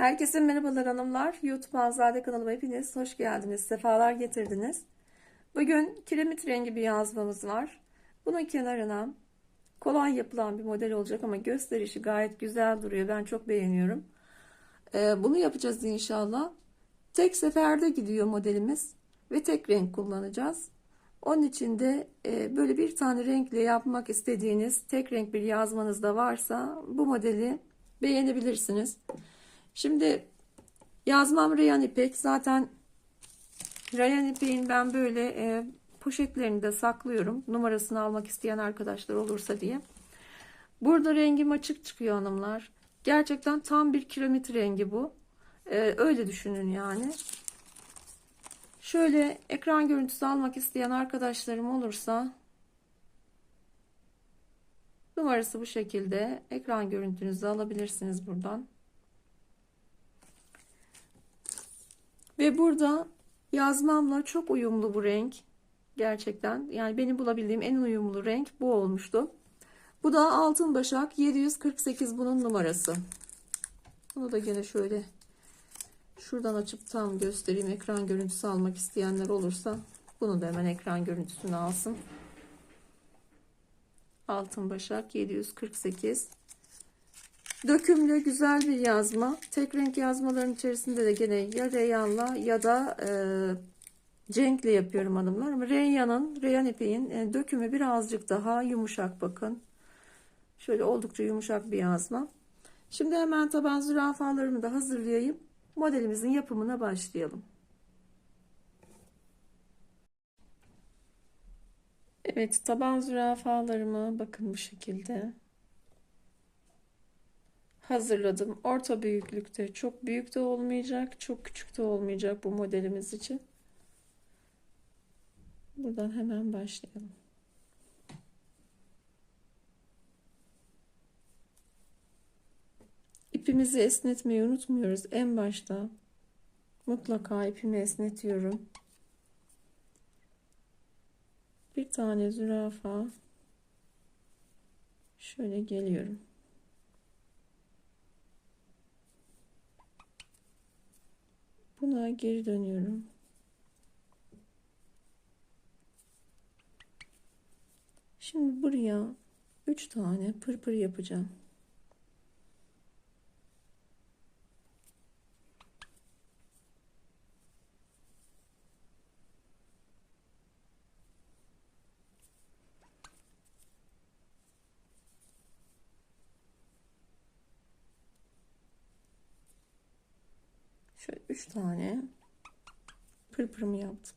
Herkese merhabalar hanımlar. YouTube Azade kanalıma hepiniz hoş geldiniz. Sefalar getirdiniz. Bugün kiremit rengi bir yazmamız var. Bunun kenarına kolay yapılan bir model olacak ama gösterişi gayet güzel duruyor. Ben çok beğeniyorum. Ee, bunu yapacağız inşallah. Tek seferde gidiyor modelimiz ve tek renk kullanacağız. Onun için de e, böyle bir tane renkle yapmak istediğiniz tek renk bir yazmanız da varsa bu modeli beğenebilirsiniz. Şimdi yazmam rayan ipek. Zaten rayan ipeğin ben böyle e, poşetlerini de saklıyorum. Numarasını almak isteyen arkadaşlar olursa diye. Burada rengim açık çıkıyor hanımlar. Gerçekten tam bir kiremit rengi bu. E, öyle düşünün yani. Şöyle ekran görüntüsü almak isteyen arkadaşlarım olursa numarası bu şekilde ekran görüntünüzü alabilirsiniz buradan. Ve burada yazmamla çok uyumlu bu renk. Gerçekten yani benim bulabildiğim en uyumlu renk bu olmuştu. Bu da altın başak 748 bunun numarası. Bunu da gene şöyle şuradan açıp tam göstereyim. Ekran görüntüsü almak isteyenler olursa bunu da hemen ekran görüntüsünü alsın. Altın başak 748. Dökümlü güzel bir yazma. Tek renk yazmaların içerisinde de gene ya reyanla ya da e, cenkle yapıyorum hanımlar. Reyanın, reyan ipeğin e, dökümü birazcık daha yumuşak bakın. Şöyle oldukça yumuşak bir yazma. Şimdi hemen taban zürafalarımı da hazırlayayım. Modelimizin yapımına başlayalım. Evet taban zürafalarımı bakın bu şekilde hazırladım. Orta büyüklükte çok büyük de olmayacak çok küçük de olmayacak bu modelimiz için. Buradan hemen başlayalım. İpimizi esnetmeyi unutmuyoruz. En başta mutlaka ipimi esnetiyorum. Bir tane zürafa şöyle geliyorum. Buna geri dönüyorum. Şimdi buraya 3 tane pırpır yapacağım. Şöyle 3 tane pırpırımı yaptım.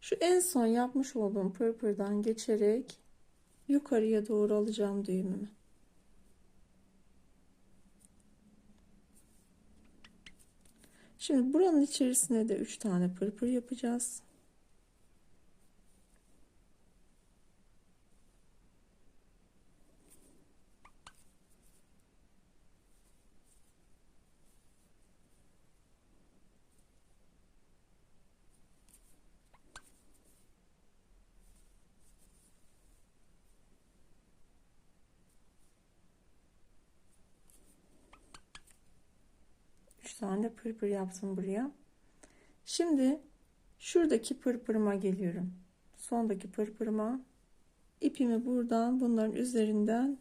Şu en son yapmış olduğum pırpırdan geçerek yukarıya doğru alacağım düğümümü. Şimdi buranın içerisine de 3 tane pırpır yapacağız. Üç tane pırpır yaptım buraya. Şimdi şuradaki pırpırıma geliyorum. Sondaki pırpırıma ipimi buradan bunların üzerinden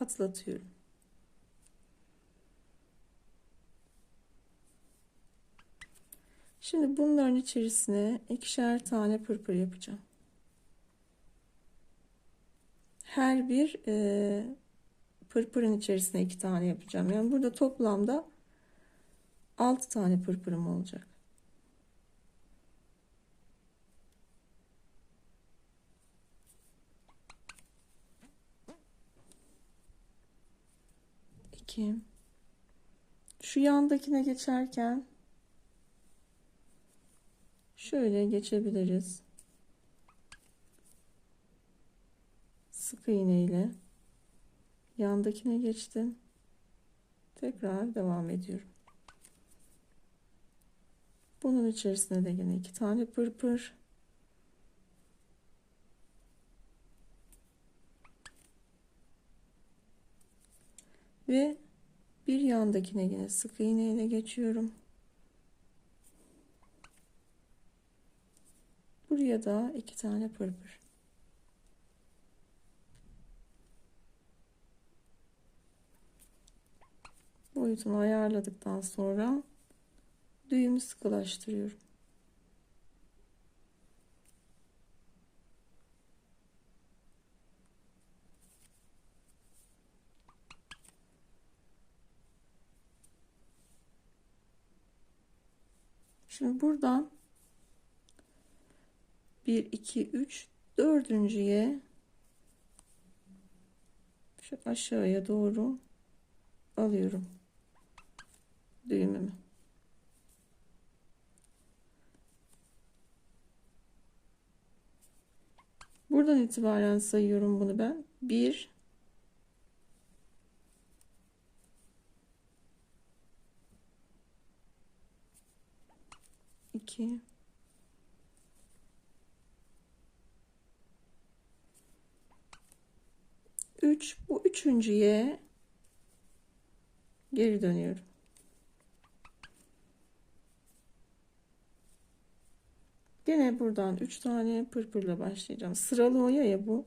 atlatıyorum. Şimdi bunların içerisine ikişer tane pırpır yapacağım. Her bir e, pırpırın içerisine iki tane yapacağım. Yani burada toplamda 6 tane pırpırım olacak. İki. Şu yandakine geçerken şöyle geçebiliriz. Sık iğne ile yandakine geçtim. Tekrar devam ediyorum. Bunun içerisine de yine iki tane pırpır. Ve Bir yandakine yine sık iğne ile geçiyorum. Buraya da iki tane pırpır. Boyutunu ayarladıktan sonra düğümü sıkılaştırıyorum. Şimdi buradan 1 2 3 dördüncüye şu aşağıya doğru alıyorum düğümümü. Buradan itibaren sayıyorum bunu ben. 1 2 3 bu üçüncüye geri dönüyorum. Gene buradan 3 tane pırpırla başlayacağım. Sıralı oya ya bu.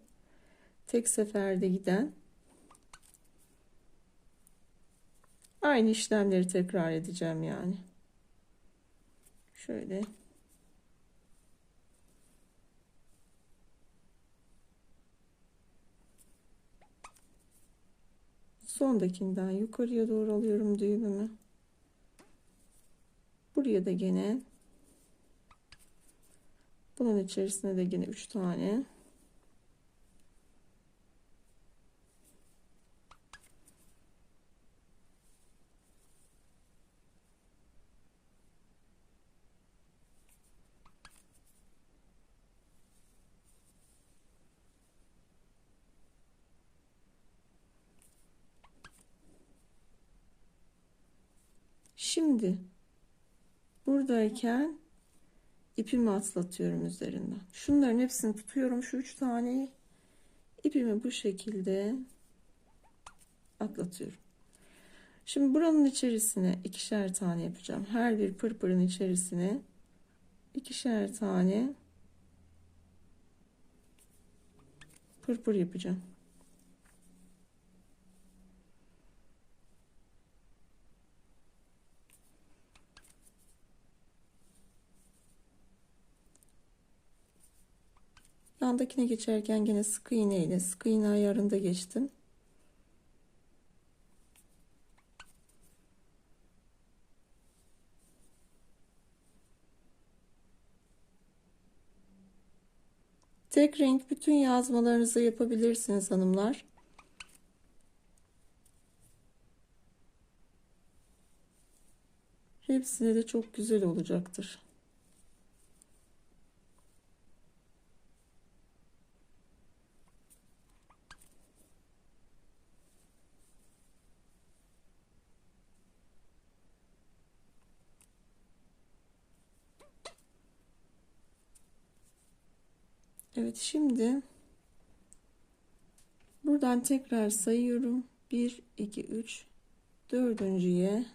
Tek seferde giden. Aynı işlemleri tekrar edeceğim yani. Şöyle. Sondakinden yukarıya doğru alıyorum düğümümü. Buraya da gene bunun içerisine de yine 3 tane Şimdi buradayken ipimi atlatıyorum üzerinden. Şunların hepsini tutuyorum. Şu üç taneyi ipimi bu şekilde atlatıyorum. Şimdi buranın içerisine ikişer tane yapacağım. Her bir pırpırın içerisine ikişer tane pırpır yapacağım. Yandakine geçerken gene sık iğne ile sık iğne ayarında geçtim. Tek renk bütün yazmalarınızı yapabilirsiniz hanımlar. Hepsine de çok güzel olacaktır. Evet şimdi buradan tekrar sayıyorum. 1 2 3 dördüncüye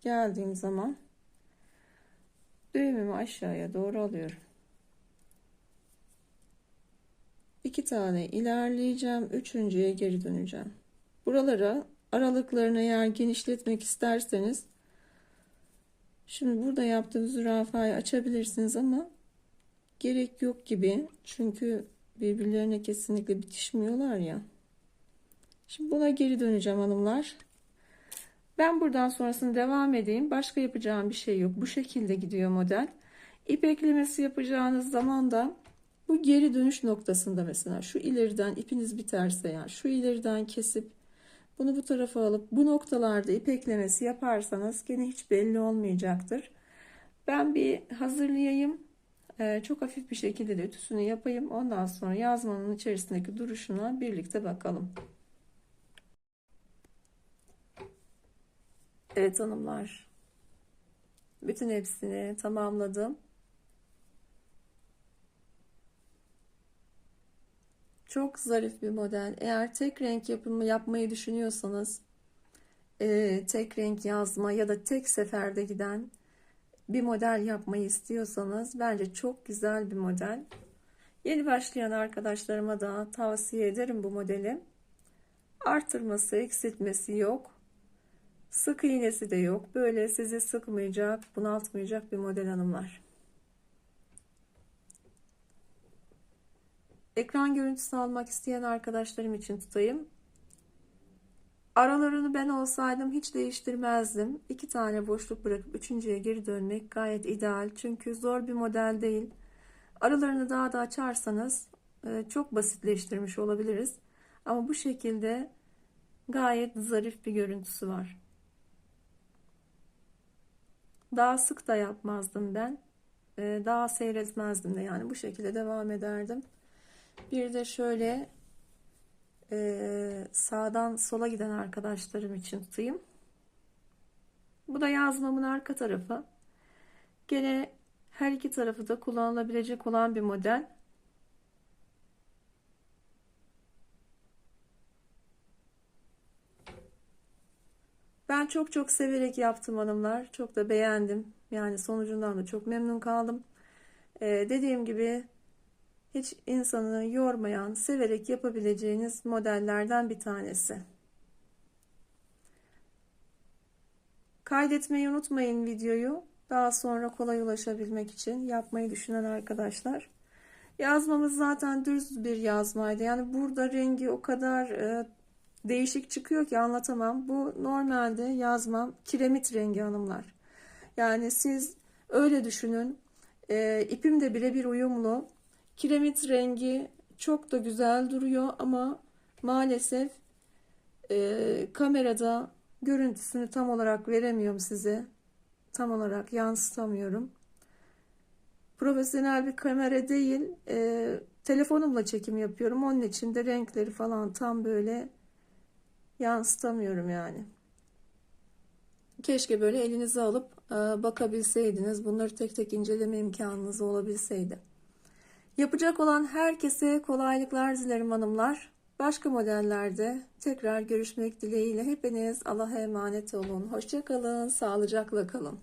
geldiğim zaman düğümümü aşağıya doğru alıyorum. İki tane ilerleyeceğim. Üçüncüye geri döneceğim. Buralara aralıklarını eğer genişletmek isterseniz Şimdi burada yaptığım zürafayı açabilirsiniz ama gerek yok gibi. Çünkü birbirlerine kesinlikle bitişmiyorlar ya. Şimdi buna geri döneceğim hanımlar. Ben buradan sonrasını devam edeyim. Başka yapacağım bir şey yok. Bu şekilde gidiyor model. İp eklemesi yapacağınız zaman da bu geri dönüş noktasında mesela şu ileriden ipiniz biterse yani şu ileriden kesip bunu bu tarafa alıp bu noktalarda ip eklemesi yaparsanız gene hiç belli olmayacaktır. Ben bir hazırlayayım. Ee, çok hafif bir şekilde de ütüsünü yapayım. Ondan sonra yazmanın içerisindeki duruşuna birlikte bakalım. Evet hanımlar. Bütün hepsini tamamladım. Çok zarif bir model. Eğer tek renk yapımı yapmayı düşünüyorsanız, e, tek renk yazma ya da tek seferde giden bir model yapmayı istiyorsanız bence çok güzel bir model. Yeni başlayan arkadaşlarıma da tavsiye ederim bu modeli. Artırması, eksiltmesi yok. Sık iğnesi de yok. Böyle sizi sıkmayacak, bunaltmayacak bir model hanımlar. Ekran görüntüsü almak isteyen arkadaşlarım için tutayım. Aralarını ben olsaydım hiç değiştirmezdim. İki tane boşluk bırakıp üçüncüye geri dönmek gayet ideal. Çünkü zor bir model değil. Aralarını daha da açarsanız e, çok basitleştirmiş olabiliriz. Ama bu şekilde gayet zarif bir görüntüsü var. Daha sık da yapmazdım ben. E, daha seyretmezdim de yani bu şekilde devam ederdim. Bir de şöyle e, sağdan sola giden arkadaşlarım için tutayım. Bu da yazmamın arka tarafı. Gene her iki tarafı da kullanılabilecek olan bir model. Ben çok çok severek yaptım hanımlar. Çok da beğendim. Yani sonucundan da çok memnun kaldım. Ee, dediğim gibi hiç insanı yormayan, severek yapabileceğiniz modellerden bir tanesi. Kaydetmeyi unutmayın videoyu. Daha sonra kolay ulaşabilmek için yapmayı düşünen arkadaşlar. Yazmamız zaten düz bir yazmaydı. Yani burada rengi o kadar e, değişik çıkıyor ki anlatamam. Bu normalde yazmam kiremit rengi hanımlar. Yani siz öyle düşünün. E, ipim de birebir uyumlu. Kiremit rengi çok da güzel duruyor ama maalesef e, kamerada görüntüsünü tam olarak veremiyorum size. Tam olarak yansıtamıyorum. Profesyonel bir kamera değil, e, telefonumla çekim yapıyorum. Onun için de renkleri falan tam böyle yansıtamıyorum yani. Keşke böyle elinize alıp e, bakabilseydiniz. Bunları tek tek inceleme imkanınız olabilseydi. Yapacak olan herkese kolaylıklar dilerim hanımlar. Başka modellerde tekrar görüşmek dileğiyle hepiniz Allah'a emanet olun. Hoşçakalın, sağlıcakla kalın.